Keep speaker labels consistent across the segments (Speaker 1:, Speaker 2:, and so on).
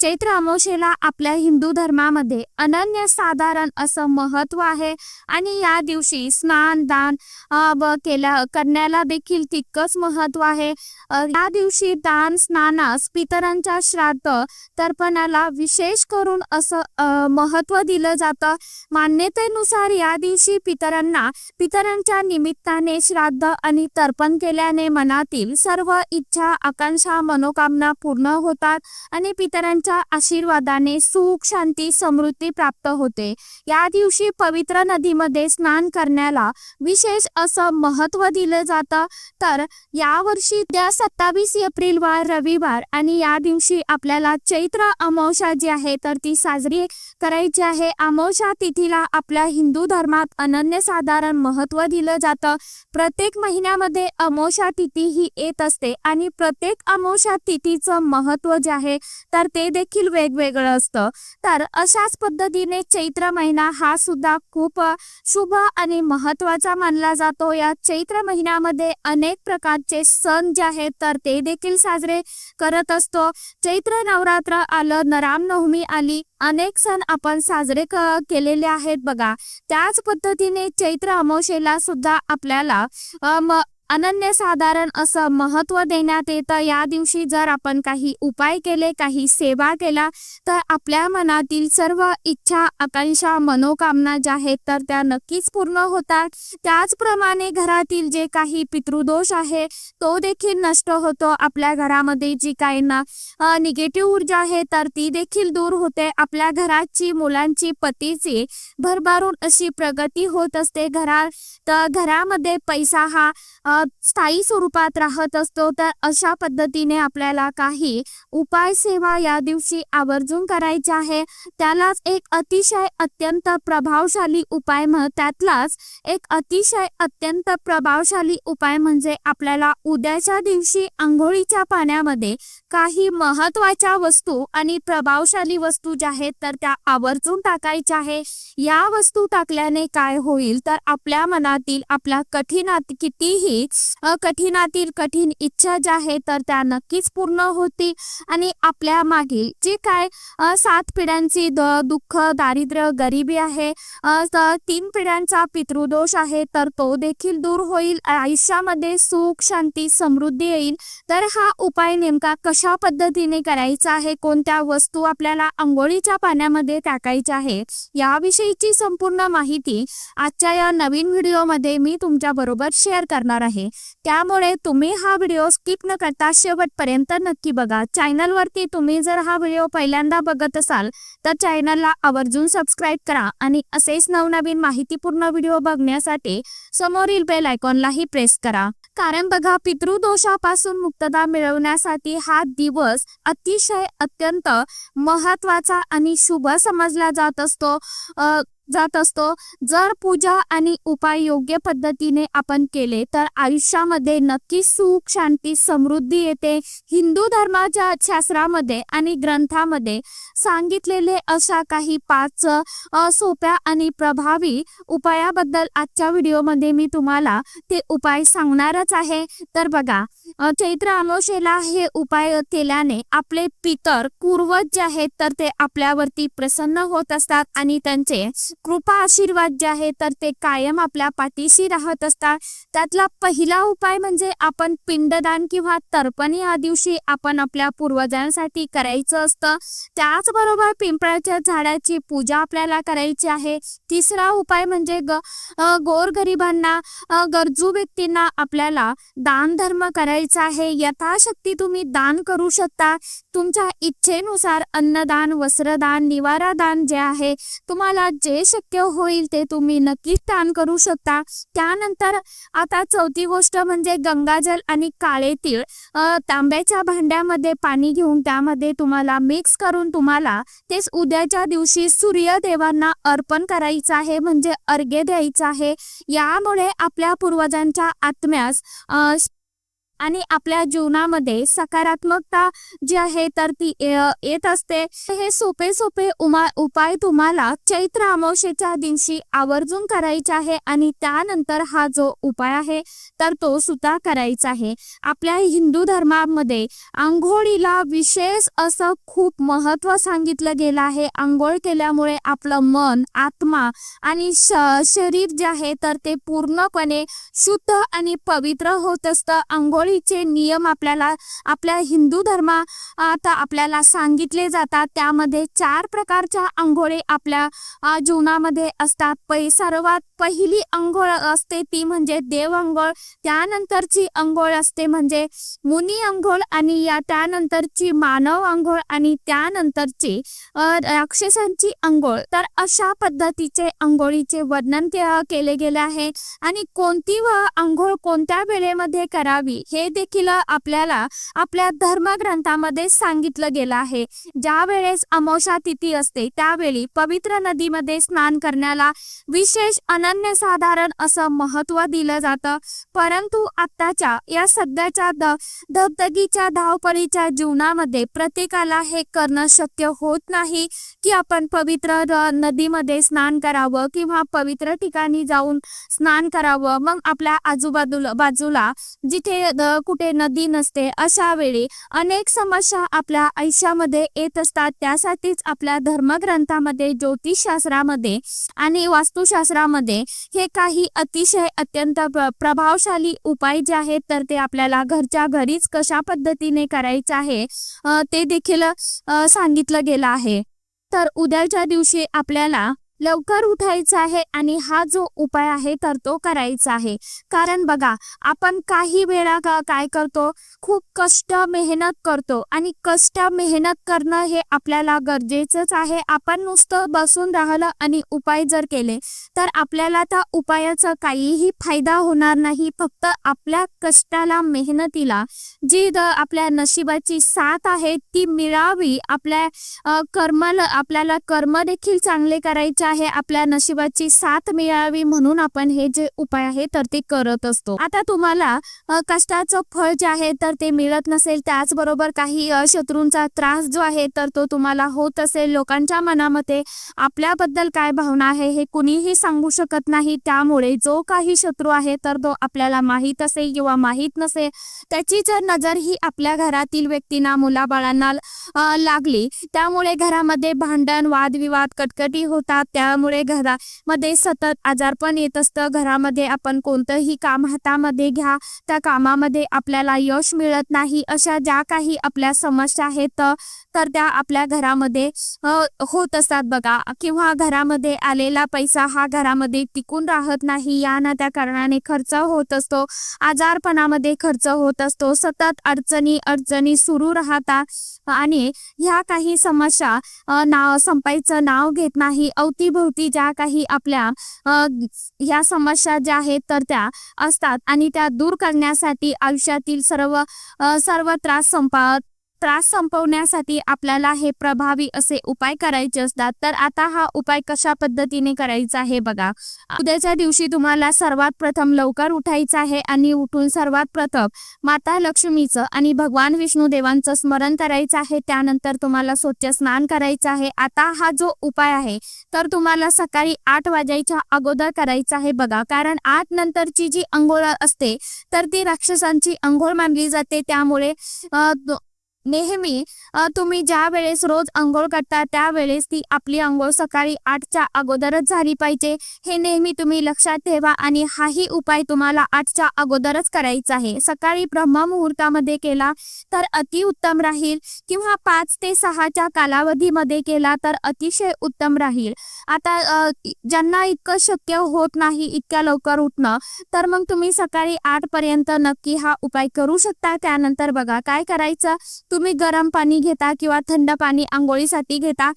Speaker 1: चैत्र अमावशेला आपल्या हिंदू धर्मामध्ये अनन्य साधारण असं महत्त्व आहे. आणि या दिवशी स्नान दान केल्या करण्याला देखील तितकंच महत्त्व आहे. या दिवशी दान स्नानास पितरांच्या श्राद्ध तर्पणाला विशेष करून असं महत्त्व दिलं जातं. मान्यतेनुसार या दिवशी पितरांना पितरांच्या निमित्ताने श्राद्ध आणि तर्पण केल्याने मनातील सर्व इच्छा आकांक्षा मनोकामना पूर्ण होतात. आणि पितरांच्या आशीर्वादाने सुख शांती समृद्धी प्राप्त होते. या दिवशी पवित्र नदीमध्ये स्नान करण्याला विशेष असं महत्त्व दिलं जातं. तर यावर्षी त्या सत्तावीस एप्रिल वार रविवार आणि या दिवशी आपल्याला चैत्र अमावस्या जी आहे तर ती साजरी करायची आहे. अमावस्या तिथीला आपल्या हिंदू धर्मात अनन्यसाधारण महत्त्व दिलं जातं. प्रत्येक महिन्यामध्ये अमावस्या तिथी ही येत असते आणि प्रत्येक अमावस्या तिथीचं महत्त्व जे आहे तर ते देखील वेगवेगळं असतं. तर अशाच पद्धतीने चैत्र महिना हा सुद्धा खूप शुभ आणि महत्त्वाचा मानला जातो. या चैत्र महिन्यामध्ये अनेक प्रकारचे सण जे आहेत तर ते देखील साजरे करत असतो. चैत्र नवरात्र आलं न रामनवमी आली अनेक सण आपण साजरे केलेले आहेत बघा. त्याच पद्धतीने चैत्र अमावशेला सुद्धा आपल्याला अनन्यसाधारण असं महत्त्व देण्यात येतं. या दिवशी जर आपण काही उपाय केले काही सेवा केला तर आपल्या मनातील सर्व इच्छा आकांक्षा मनोकामना ज्या आहेत तर त्या नक्कीच पूर्ण होतात. त्याचप्रमाणे घरातील जे काही पितृदोष आहे तो देखील नष्ट होतो. आपल्या घरामध्ये जी काही ना निगेटिव्ह ऊर्जा आहे तर ती देखील दूर होते. आपल्या घराची मुलांची पतीची भरभरून अशी प्रगती होत असते. घरात तर घरामध्ये पैसा हा स्थायी स्वरूपात राहत असतो तर अशा पद्धतीने आपल्याला काही उपाय सेवा या दिवशी आवर्जून करायची आहे. त्यालाच एक अतिशय अत्यंत प्रभावशाली उपाय म्हण त्यातलाच एक अतिशय अत्यंत प्रभावशाली उपाय म्हणजे आपल्याला उद्याच्या दिवशी आंघोळीच्या पाण्यामध्ये काही महत्त्वाच्या वस्तू आणि प्रभावशाली वस्तू ज्या आहेत तर त्या आवर्जून टाकायच्या आहे. या वस्तू टाकल्याने काय होईल तर आपल्या मनातील आपल्या कठीणात कितीही अ, कठीणातील कठीण इच्छा ज्या आहे तर त्या नक्कीच पूर्ण होती. आणि आपल्या मागील जे काय सात पिढ्यांची दुःख दारिद्र्य गरिबी आहे तीन पिढ्यांचा पितृदोष आहे तर तो देखील दूर होईल. आयुष्यामध्ये सुख शांती समृद्धी येईल. तर हा उपाय नेमका कशा पद्धतीने करायचा आहे? कोणत्या वस्तू आपल्याला आंघोळीच्या पाण्यामध्ये टाकायच्या आहे? याविषयीची संपूर्ण माहिती आजच्या या नवीन व्हिडिओमध्ये मी तुमच्या बरोबर शेअर करणार आहे. त्यामुळे तुम्ही हा व्हिडिओ स्किप न करता शेवटपर्यंत नक्की बघा. चॅनलवरती तुम्ही जर हा व्हिडिओ पहिल्यांदा बघत असाल तर चॅनलला आवर्जून सबस्क्राईब करा आणि असेच नवनवीन माहितीपूर्ण व्हिडिओ बघण्यासाठी समोरील बेल आयकॉनलाही प्रेस करा. कारण बघा पितृदोषापासून मुक्तता मिळवण्यासाठी हा दिवस अतिशय अत्यंत महत्त्वाचा आणि शुभ समजला जात असतो. जात असतो. जर पूजा आणि उपाय योग्य पद्धतीने आपण केले तर आयुष्यामध्ये नक्की सुख शांती समृद्धी येते. हिंदू धर्माच्या शास्त्रामध्ये आणि ग्रंथामध्ये सांगितलेले अशा काही पाच सोप्या आणि प्रभावी उपायाबद्दल आजच्या व्हिडिओमध्ये मी तुम्हाला ते उपाय सांगणारच आहे. तर बघा चैत्र अमावस्येला हे उपाय केल्याने आपले पितर पूर्वज जे आहेत तर ते आपल्यावरती प्रसन्न होत असतात आणि त्यांचे कृपा आशीर्वाद जे आहे तर ते कायम आपल्या पाठीशी राहत असतात. त्यातला पहिला उपाय म्हणजे आपण पिंडदान किंवा तर्पण या दिवशी आपण आपल्या पूर्वजांसाठी करायचं असतं. त्याचबरोबर पिंपळाच्या झाडाची पूजा आपल्याला करायची आहे. तिसरा उपाय म्हणजे ग गोरगरिबांना गरजू व्यक्तींना आपल्याला दान धर्म करायचा आहे. यथाशक्ती तुम्ही दान करू शकता. तुमच्या इच्छेनुसार अन्नदान वस्त्रदान निवारादान जे आहे तुम्हाला जे शक्य होईल ते तुम्ही नक्कीच दान करू शकता. त्यानंतर आता चौथी गोष्ट म्हणजे गंगाजल आणि काळे तीळ. तांब्याच्या भांड्यामध्ये पाणी घेऊन त्यामध्ये तुम्हाला मिक्स करून तुम्हाला तेच उद्याच्या दिवशी सूर्यदेवांना अर्पण करायचं आहे म्हणजे अर्घ्य द्यायचं आहे. यामुळे आपल्या पूर्वजांच्या आत्म्यास आणि आपल्या जीवनामध्ये सकारात्मकता जी आहे तर ती येत असते. हे सोपे सोपे उमा उपाय तुम्हाला चैत्र अमावशेच्या दिवशी आवर्जून करायचे आहे आणि त्यानंतर हा जो उपाय आहे तर तो सुद्धा करायचा आहे. आपल्या हिंदू धर्मामध्ये आंघोळीला विशेष असं खूप महत्त्व सांगितलं गेलं आहे. आंघोळ केल्यामुळे आपलं मन आत्मा आणि श शरीर जे आहे तर ते पूर्णपणे शुद्ध आणि पवित्र होत असतं. आंघोळ आंघोळीचे नियम आपल्याला आपल्या हिंदू धर्मात आपल्याला सांगितले जातात. त्यामध्ये चार प्रकारच्या आंघोळी आपल्या जीवनामध्ये असतात. पै सर्वात पहिली अंघोळ असते ती म्हणजे देव आंघोळ. त्यानंतरची अंघोळ असते म्हणजे मुनी अंघोळ आणि या त्यानंतरची मानव आंघोळ आणि त्यानंतरची राक्षसांची अंघोळ तर अशा पद्धतीचे अंघोळीचे वर्णन केले गेले आहे. आणि कोणती व आंघोळ कोणत्या वेळेमध्ये करावी हे देखील आपल्याला आपल्या धर्मग्रंथामध्ये सांगितलं गेलं आहे. ज्या वेळेस अमोषा तिथी असते त्यावेळी पवित्र नदीमध्ये स्नान करण्याला विशेष अनन्यसाधारण असं महत्त्व दिलं जातं. परंतु आत्ताच्या या सध्याच्या द धबधगीच्या धावपळीच्या जीवनामध्ये प्रत्येकाला हे करणं शक्य होत नाही की आपण पवित्र नदीमध्ये स्नान करावं किंवा पवित्र ठिकाणी जाऊन स्नान करावं. मग आपल्या आजूबाजूला बाजूला जिथे कुठे नदी नसते अशा वेळी अनेक समस्या आपल्या आयुष्यामध्ये येत असतात. त्यासाठीच आपल्या धर्मग्रंथामध्ये ज्योतिषशास्त्रामध्ये आणि वास्तुशास्त्रामध्ये हे काही अतिशय अत्यंत प्रभावशाली उपाय जे आहेत तर ते आपल्याला घरच्या घरीच कशा पद्धतीने करायचं आहे ते देखील सांगितलं गेलं आहे. तर उद्याच्या दिवशी आपल्याला लवकर उठायचं आहे आणि हा जो उपाय आहे तर तो करायचा आहे. कारण बघा आपण काही वेळा का काय करतो? खूप कष्ट मेहनत करतो आणि कष्ट मेहनत करणं हे आपल्याला गरजेचंच आहे. आपण नुसतं बसून राहिलं आणि उपाय जर केले तर आपल्याला त्या उपायाचा काहीही फायदा होणार नाही. फक्त आपल्या कष्टाला मेहनतीला जी द- आपल्या नशिबाची साथ आहे ती मिळावी. आपल्या कर्माला आपल्याला कर्म देखील चांगले करायचे आहे आपल्या नशिबाची साथ मिळावी म्हणून आपण हे जे उपाय आहे तर ते करत असतो. आता तुम्हाला कष्टाचं फळ जे आहे तर ते मिळत नसेल त्याचबरोबर काही शत्रूंचा त्रास जो आहे तर तो तुम्हाला होत असेल. लोकांच्या मनामध्ये आपल्याबद्दल काय भावना आहे हे कुणीही सांगू शकत नाही. त्यामुळे जो काही शत्रू आहे तर तो आपल्याला माहीत असेल किंवा माहीत नसेल. त्याची जर नजर ही आपल्या घरातील व्यक्तींना मुलाबाळांना लागली त्यामुळे घरामध्ये भांडण वादविवाद कटकटी होतात. त्यामुळे घरामध्ये सतत आजारपण येत असतं. घरामध्ये आपण कोणतंही काम हातामध्ये घ्या त्या कामामध्ये आपल्याला यश मिळत नाही. अशा ज्या काही आपल्या समस्या आहेत तर त्या आपल्या घरामध्ये होत असतात बघा. किंवा घरामध्ये आलेला पैसा हा घरामध्ये टिकून राहत नाही. या ना त्या कारणाने खर्च होत असतो. आजारपणामध्ये खर्च होत असतो. सतत अडचणी अडचणी सुरू राहतात. आणि ह्या काही समस्या नाव संपायचं नाव घेत नाही. अवती अवतीभोवती ज्या काही आपल्या ह्या समस्या ज्या आहेत तर त्या असतात. आणि त्या दूर करण्यासाठी आयुष्यातील सर्व सर्व त्रास संपा त्रास संपवण्यासाठी आपल्याला हे प्रभावी असे उपाय करायचे असतात. तर आता हा उपाय कशा पद्धतीने करायचा आहे बघा. उद्याच्या दिवशी तुम्हाला सर्वात प्रथम लवकर उठायचं आहे आणि उठून सर्वात प्रथम माता लक्ष्मीचं आणि भगवान विष्णू देवांचं स्मरण करायचं आहे. त्यानंतर तुम्हाला स्वच्छ स्नान करायचं आहे. आता हा जो उपाय आहे तर तुम्हाला सकाळी आठ वाजायच्या अगोदर करायचा आहे बघा. कारण आठ नंतरची जी अंघोळ असते तर ती राक्षसांची अंघोळ मानली जाते. त्यामुळे नेहमी तुम्ही ज्या वेळेस रोज आंघोळ करता त्यावेळेस ती आपली आंघोळ सकाळी आठच्या अगोदरच झाली पाहिजे. हे नेहमी तुम्ही लक्षात ठेवा आणि हाही उपाय तुम्हाला आठच्या अगोदरच करायचा आहे. सकाळी ब्रह्ममुहूर्तामध्ये केला तर अतिउत्तम राहील किंवा पाच ते सहाच्या कालावधीमध्ये केला तर अतिशय उत्तम राहील. आता ज्यांना इतकं शक्य होत नाही इतक्या लवकर उठणं तर मग तुम्ही सकाळी आठ पर्यंत नक्की हा उपाय करू शकता. त्यानंतर बघा काय करायचं? तुम्ही गरम पाणी घेता किंवा थंड पाणी आंघोळीसाठी घेता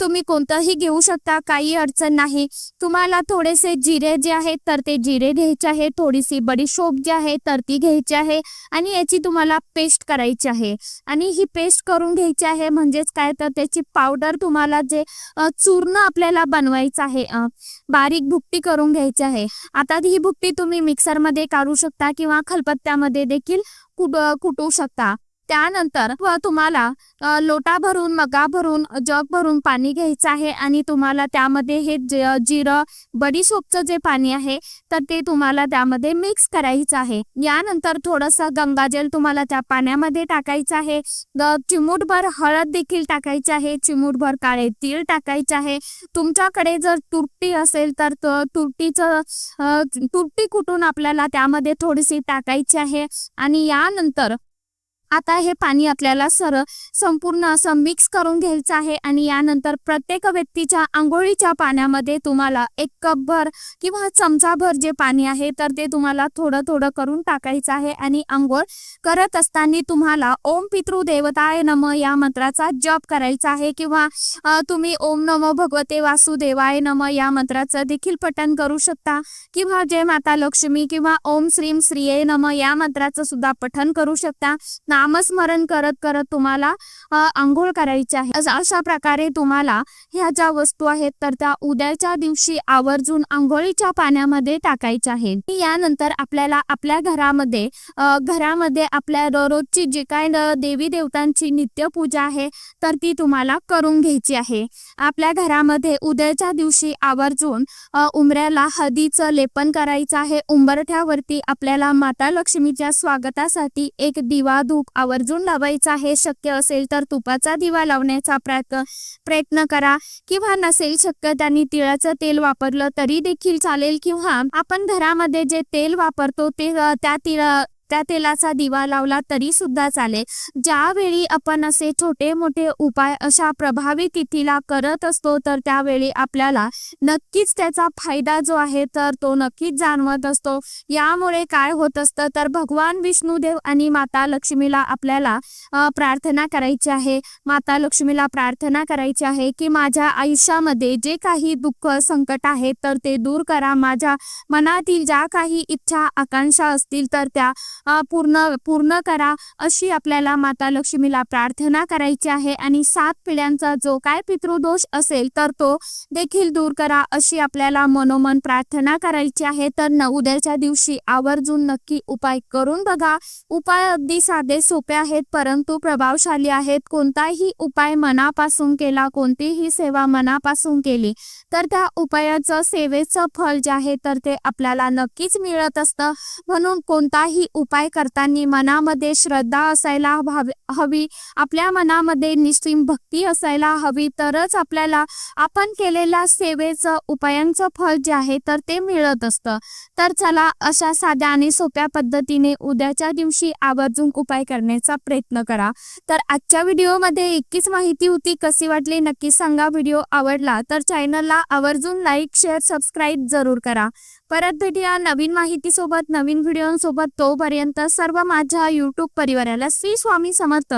Speaker 1: तुम्ही कोणतंही घेऊ शकता काही अडचण नाही. तुम्हाला थोडेसे जिरे जे आहेत तर ते जिरे घ्यायचे आहे. थोडीशी बडीशोप जी आहे तर ती घ्यायची आहे आणि याची तुम्हाला पेस्ट करायची आहे. आणि ही पेस्ट करून घ्यायची आहे म्हणजेच काय? तर त्याची पावडर तुम्हाला जे चूर्ण आपल्याला बनवायचं आहे बारीक भुकटी करून घ्यायची आहे. आता ही भुकटी तुम्ही मिक्सरमध्ये काढू शकता किंवा खलपत्त्यामध्ये देखील कुट कुटू शकता. त्यानंतर तुम्हाला लोटा भरून मगा भरून जग भरून पाणी घ्यायचं आहे आणि तुम्हाला त्यामध्ये हे जिरं बडीशोपचं जे पाणी आहे तर ते तुम्हाला त्यामध्ये मिक्स करायचं आहे. यानंतर थोडंसं गंगाजल तुम्हाला त्या पाण्यामध्ये टाकायचं आहे. चिमूटभर हळद देखील टाकायची आहे. चिमूटभर काळे तीळ टाकायचे आहे. तुमच्याकडे जर तुरटी असेल तर तुरटीचं तुरटी कुटून आपल्याला त्यामध्ये थोडीशी टाकायची आहे. आणि यानंतर आता हे पाणी आपल्याला सरळ संपूर्ण असं मिक्स करून घ्यायचं आहे आणि यानंतर प्रत्येक व्यक्तीच्या आंघोळीच्या पाण्यामध्ये तुम्हाला एक कपभर किंवा चमचाभर जे पाणी आहे तर ते तुम्हाला थोडं थोडं करून टाकायचं आहे आणि आंघोळ करत असताना तुम्हाला ओम पितृ देवताय नम या मंत्राचा जप करायचा आहे किंवा तुम्ही ओम नमो भगवते वासुदेवाय नम या मंत्राचं देखील पठण करू शकता किंवा जय माता लक्ष्मी किंवा ओम श्रीम श्रीये नम या मंत्राचं सुद्धा पठण करू शकता. नामस्मरण करत करत तुम्हाला आंघोळ करायची आहे. अशा- प्रकारे तुम्हाला ह्या ज्या वस्तू आहेत तर त्या उद्याच्या दिवशी आवर्जून आंघोळीच्या पाण्यामध्ये टाकायच्या आहेत. यानंतर आपल्याला आपल्या घरामध्ये घरामध्ये आपल्या रोजची जी काय देवी देवतांची नित्यपूजा आहे तर ती तुम्हाला करून घ्यायची आहे. आपल्या घरामध्ये उद्याच्या दिवशी आवर्जून उमऱ्याला उंबऱ्याला हळदीचं लेपन करायचं आहे. उंबरठ्यावरती आपल्याला माता लक्ष्मीच्या स्वागतासाठी एक दिवा धूप आवर्जून लावायचा हे शक्य असेल तर तुपाचा दिवा लावण्याचा प्रयत्न प्रयत्न करा. किंवा नसेल शक्य त्यांनी तिळाचं तेल वापरलं तरी देखील चालेल. किंवा आपण घरामध्ये जे तेल वापरतो ते त्या तिळ त्या तेलाचा दिवा लावला तरी सुद्धा चालेल. ज्यावेळी आपण असे छोटे मोठे उपाय अशा प्रभावी तिथीला करत असतो तर त्यावेळी आपल्याला नक्कीच त्याचा फायदा जो आहे तर तो नक्कीच जाणवत असतो. यामुळे काय होत असतं तर भगवान विष्णुदेव आणि माता लक्ष्मीला आपल्याला प्रार्थना करायची आहे. माता लक्ष्मीला प्रार्थना करायची आहे की माझ्या आयुष्यामध्ये जे काही दुःख संकट आहे तर ते दूर करा. माझ्या मनातील ज्या काही इच्छा आकांक्षा असतील तर त्या पूर्ण पूर्ण करा अशी आपल्याला माता लक्ष्मीला प्रार्थना करायची आहे. आणि सात पिढ्यांचा जो काय पितृदोष असेल तर तो देखील दूर करा अशी आपल्याला मनोमन प्रार्थना करायची आहे. तर न उद्याच्या दिवशी आवर्जून नक्की उपाय करून बघा. उपाय अगदी साधे सोपे आहेत परंतु प्रभावशाली आहेत. कोणताही उपाय मनापासून केला कोणतीही सेवा मनापासून केली तर त्या उपायाचं सेवेचं फल जे आहे तर ते आपल्याला नक्कीच मिळत असतं. म्हणून कोणताही उपाय करताना मनामध्ये श्रद्धा असायला हवी आपल्या मनामध्ये निश्चिम भक्ती असायला हवी. तरच आपल्याला आपण केलेल्या सेवेचं उपायांचं फळ जे आहे तर ते मिळत असतं. तर चला अशा साध्या आणि सोप्या पद्धतीने उद्याच्या दिवशी आवर्जून उपाय करण्याचा प्रयत्न करा. तर आजच्या व्हिडिओमध्ये इतकीच माहिती होती. कशी वाटली नक्की सांगा. व्हिडिओ आवडला तर चॅनलला आवर्जून लाईक शेअर सबस्क्राईब जरूर करा. परत भेटूया नवीन माहितीसोबत नवीन व्हिडिओसोबत तोपर्यंत सर्व माझ्या यूट्यूब परिवाराला श्री स्वामी समर्थ.